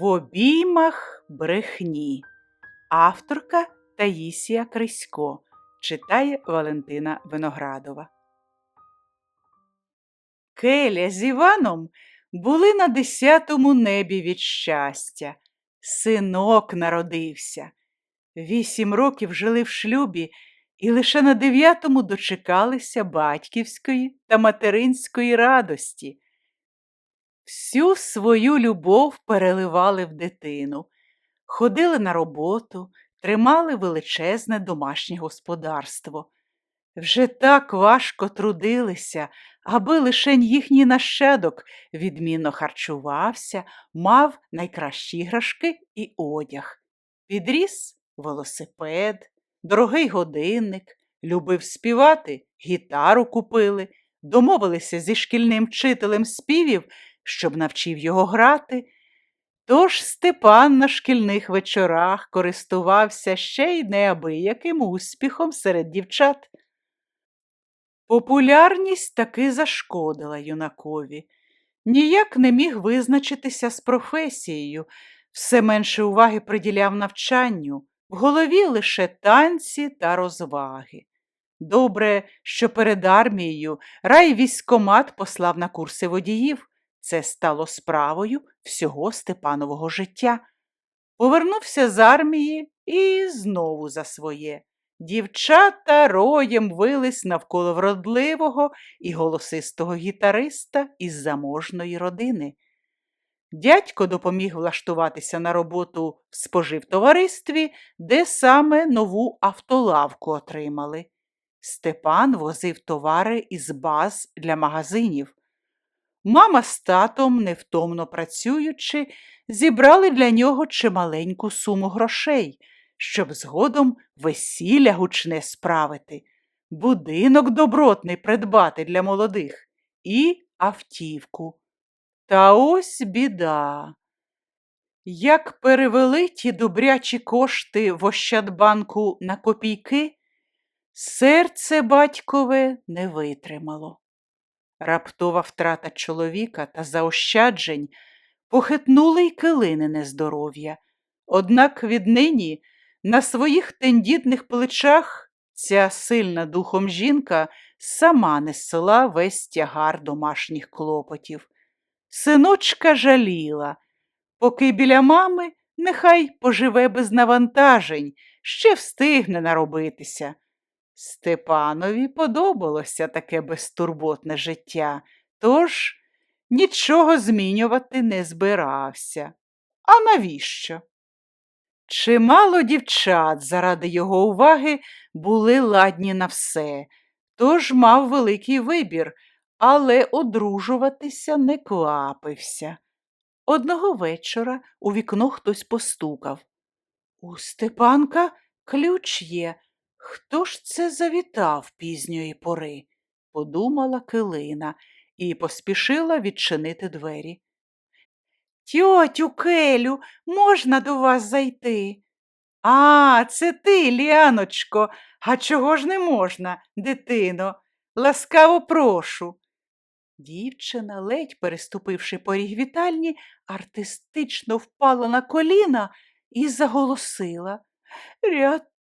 В обіймах брехні. Авторка Таїсія Крисько читає Валентина Виноградова. Келя з Іваном були на десятому небі від щастя. Синок народився. Вісім років жили в шлюбі і лише на дев'ятому дочекалися батьківської та материнської радості. Всю свою любов переливали в дитину, ходили на роботу, тримали величезне домашнє господарство. Вже так важко трудилися, аби лише їхній нащадок відмінно харчувався, мав найкращі іграшки і одяг. Підріс велосипед, дорогий годинник, любив співати, гітару купили, домовилися зі шкільним вчителем співів, щоб навчив його грати. Тож Степан на шкільних вечорах користувався ще й неабияким успіхом серед дівчат. Популярність таки зашкодила юнакові. Ніяк не міг визначитися з професією, все менше уваги приділяв навчанню, в голові лише танці та розваги. Добре, що перед армією райвійськомат послав на курси водіїв. Це стало справою всього Степанового життя. Повернувся з армії і знову за своє. Дівчата роєм вились навколо вродливого і голосистого гітариста із заможної родини. Дядько допоміг влаштуватися на роботу в споживтоваристві, де саме нову автолавку отримали. Степан возив товари із баз для магазинів. Мама з татом, невтомно працюючи, зібрали для нього чималеньку суму грошей, щоб згодом весілля гучне справити, будинок добротний придбати для молодих і автівку. Та ось біда. Як перевели ті добрячі кошти в Ощадбанку на копійки, серце батькове не витримало. Раптова втрата чоловіка та заощаджень похитнули й килинине здоров'я. Однак віднині на своїх тендітних плечах ця сильна духом жінка сама несла весь тягар домашніх клопотів. Синочка жаліла, поки біля мами нехай поживе без навантажень, ще встигне наробитися. Степанові подобалося таке безтурботне життя, тож нічого змінювати не збирався. А навіщо? Чимало дівчат заради його уваги були ладні на все, тож мав великий вибір, але одружуватися не квапився. Одного вечора у вікно хтось постукав. У Степанка ключ є. Хто ж це завітав пізньої пори? подумала килина і поспішила відчинити двері. Тьотю Келю, можна до вас зайти? А, це ти, Ліаночко, а чого ж не можна, дитино? Ласкаво прошу. Дівчина, ледь переступивши поріг вітальні, артистично впала на коліна і заголосила. Рятуйте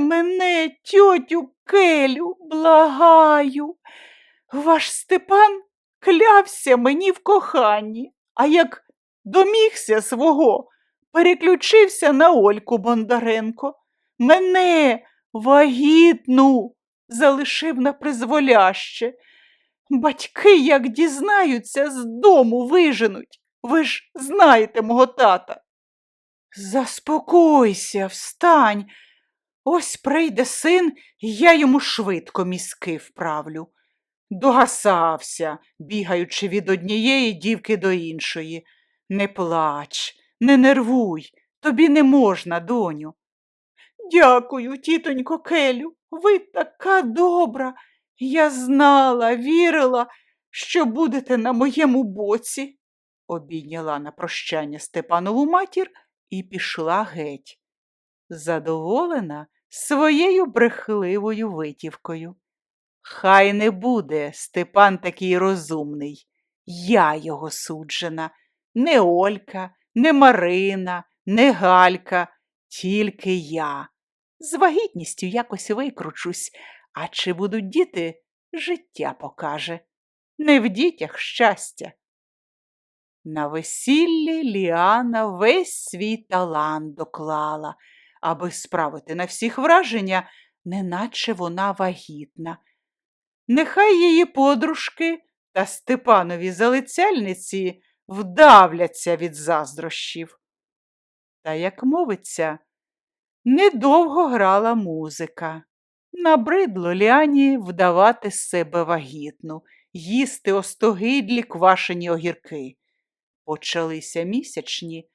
мене, тьотю Келю, благаю. Ваш Степан клявся мені в коханні, а як домігся свого, переключився на Ольку Бондаренко. Мене вагітну залишив на призволяще. Батьки, як дізнаються, з дому виженуть. Ви ж знаєте мого тата. Заспокойся, встань. Ось прийде син, і я йому швидко мізки вправлю. Догасався, бігаючи від однієї дівки до іншої. Не плач, не нервуй, тобі не можна, доню. Дякую, тітонько Келю, ви така добра. Я знала, вірила, що будете на моєму боці, обійняла на прощання Степанову матір і пішла геть, задоволена своєю брехливою витівкою. Хай не буде Степан такий розумний, я його суджена, не Олька, не Марина, не Галька, тільки я. З вагітністю якось викручусь, а чи будуть діти, життя покаже. Не в дітях щастя. На весіллі Ліана весь свій талант доклала, аби справити на всіх враження, неначе вона вагітна. Нехай її подружки та Степанові залицяльниці вдавляться від заздрощів. Та, як мовиться, недовго грала музика. Набридло Ліані вдавати себе вагітну, їсти остогидлі квашені огірки. Почалися місячні,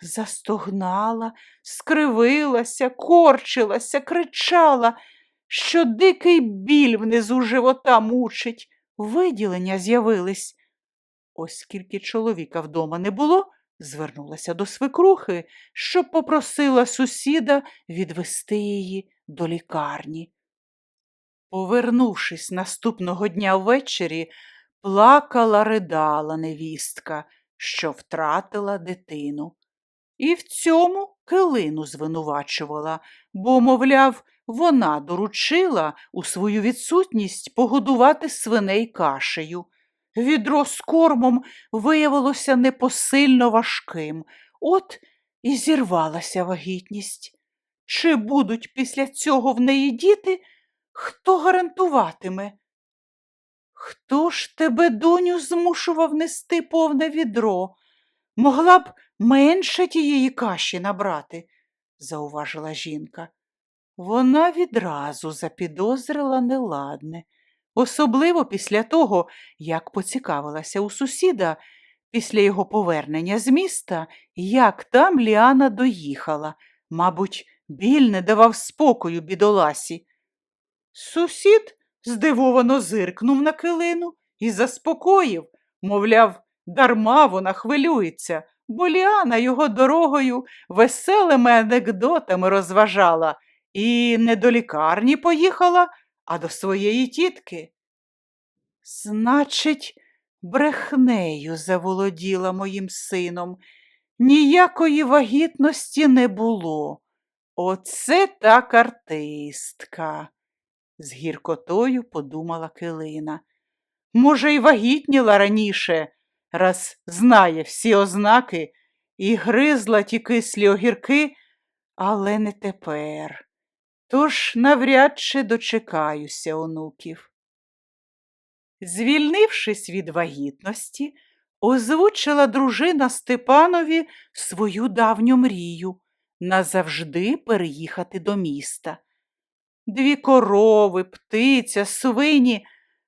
застогнала, скривилася, корчилася, кричала, що дикий біль внизу живота мучить, виділення з'явились. Оскільки чоловіка вдома не було, звернулася до свекрухи, щоб попросила сусіда відвести її до лікарні. Повернувшись наступного дня ввечері, плакала ридала невістка, що втратила дитину. І в цьому килину звинувачувала, бо, мовляв, вона доручила у свою відсутність погодувати свиней кашею. Відро з кормом виявилося непосильно важким, от і зірвалася вагітність. Чи будуть після цього в неї діти, хто гарантуватиме? Хто ж тебе, доню, змушував нести повне відро? Могла б менше тієї каші набрати, зауважила жінка. Вона відразу запідозрила неладне, особливо після того, як поцікавилася у сусіда після його повернення з міста, як там Ліана доїхала. Мабуть, біль не давав спокою бідоласі. Сусід здивовано зиркнув на килину і заспокоїв, мовляв, дарма вона хвилюється, бо Ліана його дорогою веселими анекдотами розважала і не до лікарні поїхала, а до своєї тітки. Значить, брехнею заволоділа моїм сином. Ніякої вагітності не було. Оце так артистка, з гіркотою подумала Килина. Може, й вагітніла раніше, раз знає всі ознаки і гризла ті кислі огірки, але не тепер. Тож навряд чи дочекаюся онуків. Звільнившись від вагітності, озвучила дружина Степанові свою давню мрію назавжди переїхати до міста. Дві корови, птиця, свині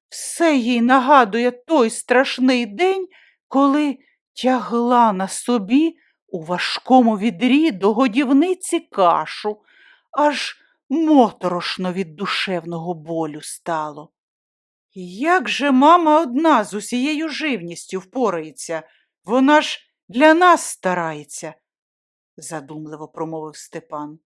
все їй нагадує той страшний день, коли тягла на собі у важкому відрі до годівниці кашу, аж моторошно від душевного болю стало. Як же мама одна з усією живністю впорається, вона ж для нас старається, задумливо промовив Степан.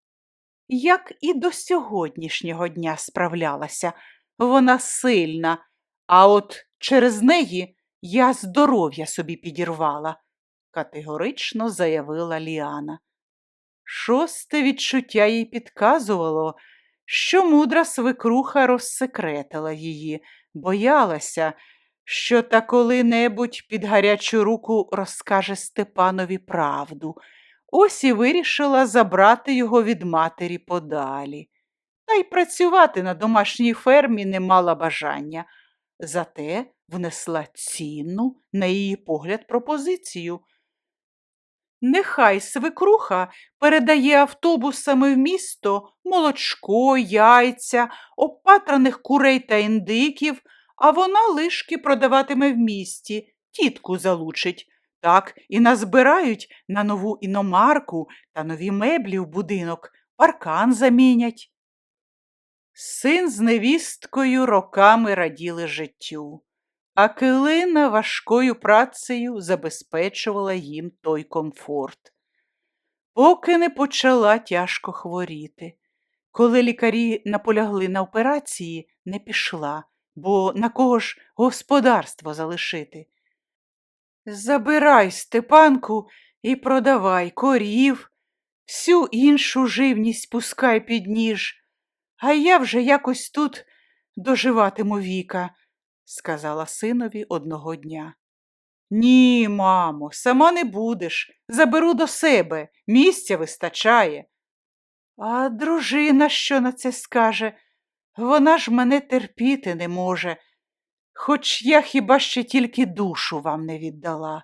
Як і до сьогоднішнього дня справлялася, вона сильна, а от через неї я здоров'я собі підірвала, категорично заявила Ліана. Шосте відчуття їй підказувало, що мудра свекруха розсекретила її, боялася, що та коли-небудь під гарячу руку розкаже Степанові правду. Ось і вирішила забрати його від матері подалі. Та й працювати на домашній фермі не мала бажання, зате внесла цінну, на її погляд, пропозицію. Нехай свекруха передає автобусами в місто молочко, яйця, опатраних курей та індиків, а вона лишки продаватиме в місті, тітку залучить. Так і назбирають на нову іномарку та нові меблі в будинок, паркан замінять. Син з невісткою роками раділи життю, а килина важкою працею забезпечувала їм той комфорт. Поки не почала тяжко хворіти. Коли лікарі наполягли на операції, не пішла, бо на кого ж господарство залишити. Забирай, Степанку, і продавай корів, всю іншу живність пускай під ніж, а я вже якось тут доживатиму віка, сказала синові одного дня. Ні, мамо, сама не будеш. Заберу до себе, місця вистачає. А дружина що на це скаже? Вона ж мене терпіти не може, хоч я хіба ще тільки душу вам не віддала.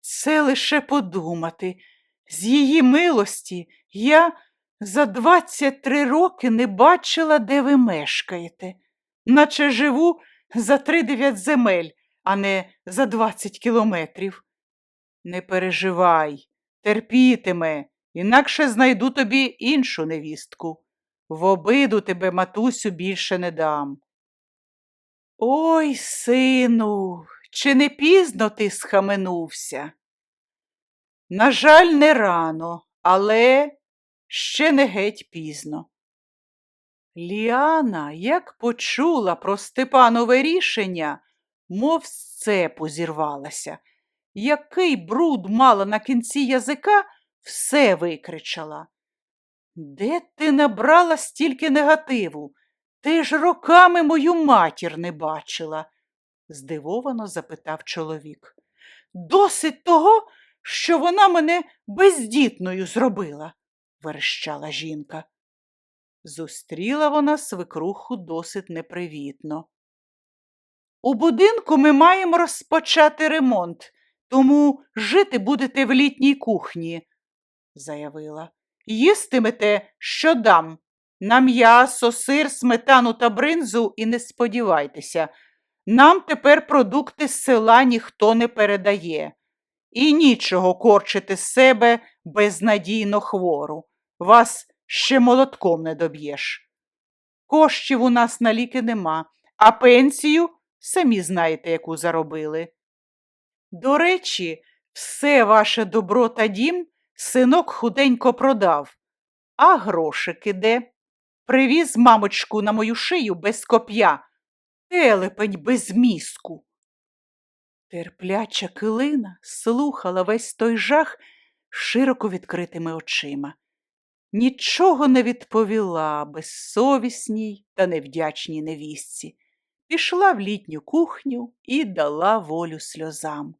Це лише подумати. З її милості я за 23 роки не бачила, де ви мешкаєте, наче живу за три-дев'ять земель, а не за 20 кілометрів. Не переживай, терпітиме, інакше знайду тобі іншу невістку. В обиду тебе, матусю, більше не дам. Ой, сину, чи не пізно ти схаменувся? На жаль, не рано, але ще не геть пізно. Ліана, як почула про Степанове рішення, мов з цепу зірвалася. Який бруд мала на кінці язика, все викричала. Де ти набрала стільки негативу? Ти ж роками мою матір не бачила, здивовано запитав чоловік. Досить того, що вона мене бездітною зробила, верещала жінка. Зустріла вона свекруху досить непривітно. У будинку ми маємо розпочати ремонт, тому жити будете в літній кухні, заявила. Їстимете, що дам. На м'ясо, сир, сметану та бринзу і не сподівайтеся. Нам тепер продукти з села ніхто не передає. І нічого корчити з себе безнадійно хвору. Вас ще молотком не доб'єш. Коштів у нас на ліки нема, а пенсію самі знаєте, яку заробили. До речі, все ваше добро та дім синок худенько продав, а грошики де? Привіз мамочку на мою шию без коп'я, телепень без мізку. Терпляча килина слухала весь той жах широко відкритими очима. Нічого не відповіла безсовісній та невдячній невістці. Пішла в літню кухню і дала волю сльозам.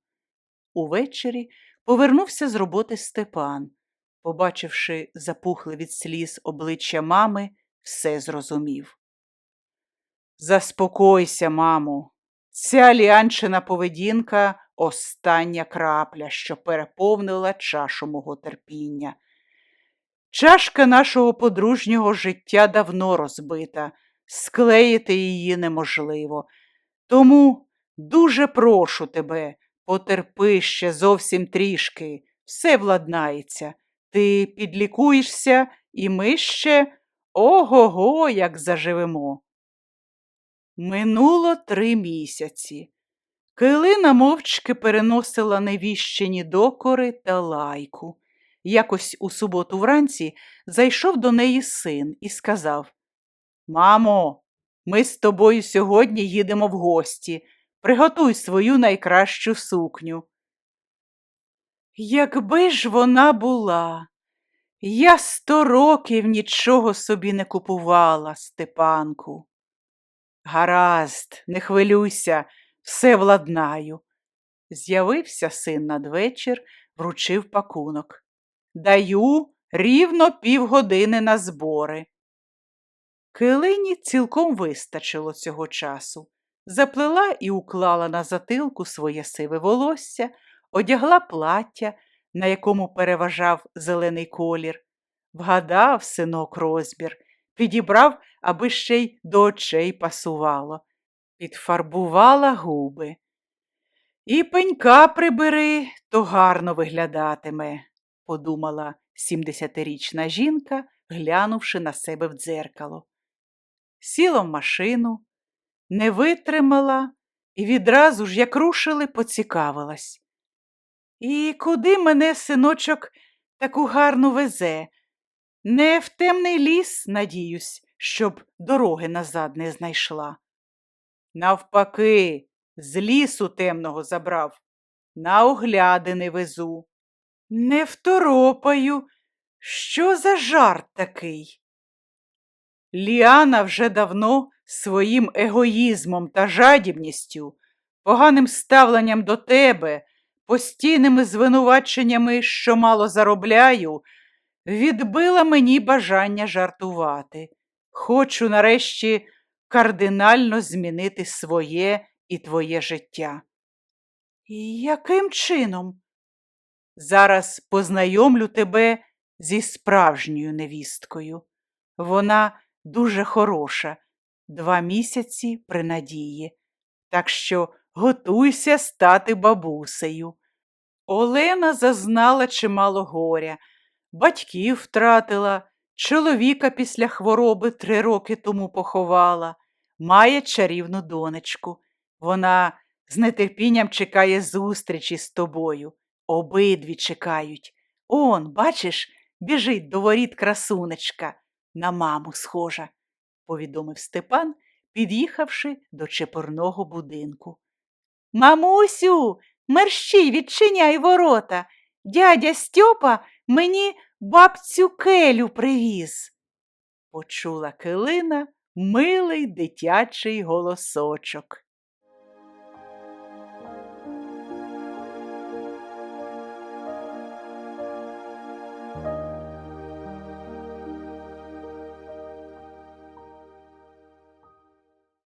Увечері повернувся з роботи Степан. Побачивши запухле від сліз обличчя мами, все зрозумів. Заспокойся, мамо, ця ліанчина поведінка остання крапля, що переповнила чашу мого терпіння. Чашка нашого подружнього життя давно розбита, склеїти її неможливо. Тому дуже прошу тебе, потерпи ще зовсім трішки, все владнається. Ти підлікуєшся, і ми ще ого го як заживемо. Минуло три місяці. Килина мовчки переносила невіщені докори та лайку. Якось у суботу вранці зайшов до неї син і сказав Мамо, ми з тобою сьогодні їдемо в гості. Приготуй свою найкращу сукню. Якби ж вона була, я сто років нічого собі не купувала, Степанку. Гаразд, не хвилюйся, все владнаю. З'явився син надвечір, вручив пакунок. Даю рівно півгодини на збори. Килині цілком вистачило цього часу. Заплела і уклала на затилку своє сиве волосся, одягла плаття, на якому переважав зелений колір, вгадав синок розбір, підібрав, аби ще й до очей пасувало, підфарбувала губи. І пенька прибери, то гарно виглядатиме, подумала сімдесятирічна жінка, глянувши на себе в дзеркало. Сіла в машину, не витримала і відразу ж, як рушили, поцікавилась. І куди мене, синочок, таку гарну везе? Не в темний ліс, надіюсь, щоб дороги назад не знайшла. Навпаки, з лісу темного забрав. на оглядини везу. Не второпаю. Що за жарт такий? Ліана вже давно своїм егоїзмом та жадібністю, поганим ставленням до тебе, постійними звинуваченнями, що мало заробляю, відбила мені бажання жартувати. Хочу нарешті кардинально змінити своє і твоє життя. І яким чином? Зараз познайомлю тебе зі справжньою невісткою. Вона дуже хороша, два місяці при надії. Так що готуйся стати бабусею. Олена зазнала чимало горя, батьків втратила, чоловіка після хвороби три роки тому поховала, має чарівну донечку. Вона з нетерпінням чекає зустрічі з тобою. Обидві чекають. Он, бачиш, біжить до воріт красунечка, на маму схожа, повідомив Степан, під'їхавши до чепурного будинку. Мамусю, мерщій відчиняй ворота. Дядя Стьопа мені бабцю келю привіз. Почула килина милий дитячий голосочок.